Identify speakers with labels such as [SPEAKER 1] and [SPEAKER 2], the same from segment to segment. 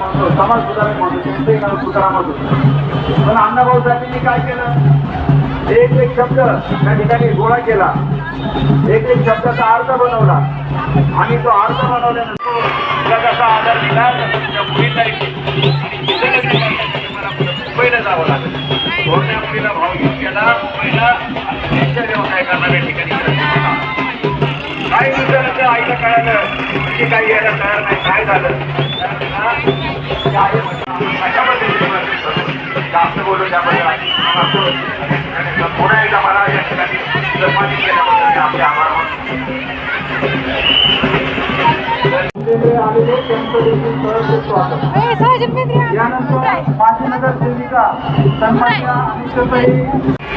[SPEAKER 1] म्हणतो समाज सुधारक म्हणतो त्यांचंही नाव तुकाराम होतं पण अण्णाभाऊ साहेबांनी काय केलं? एक एक शब्द त्या ठिकाणी गोळा केला. एक एक शब्दाचा अर्थ बनवला. आणि तो अर्थ बनवल्यानंतर तिला जसा आधार दिला. तसा तुझ्या मुलीचाही दिला. मुंबईला जावं लागलं. थोरल्या मुलीला भाव घेऊन गेला मुंबईला. त्यांच्या व्यवसाय करणाऱ्या ठिकाणी गेला. आईला कळालं की काही यायला तयार नाही काय झालं? कशा पद्धतीने? जास्त बोलू त्याबद्दल पुन्हा एकदा मला या ठिकाणी सन्मानित केल्याबद्दल आपले आभार यानंतर माझी नगर सेविका सन्मान्य अनिताताई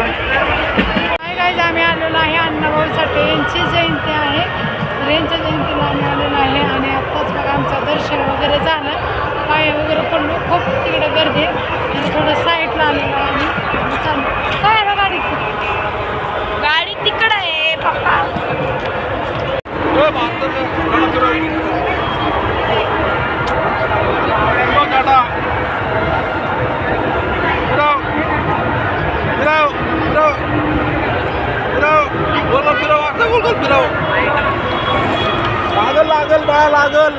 [SPEAKER 2] हाय गाईज आम्ही आलेलो आहे अण्णाभाऊ साठे यांची जयंती आहे. तर यांच्या जयंतीला आम्ही आलेलो आमचं दर्शन वगैरे झालं. पाया वगैरे पडलो खूप तिकडे गर्दी आहे आणि थोडं साईडला आलेलो आहे आम्ही चालू काय आहे गाडीचं गाडी तिकडं आहे पप्पा
[SPEAKER 3] लागल लागल.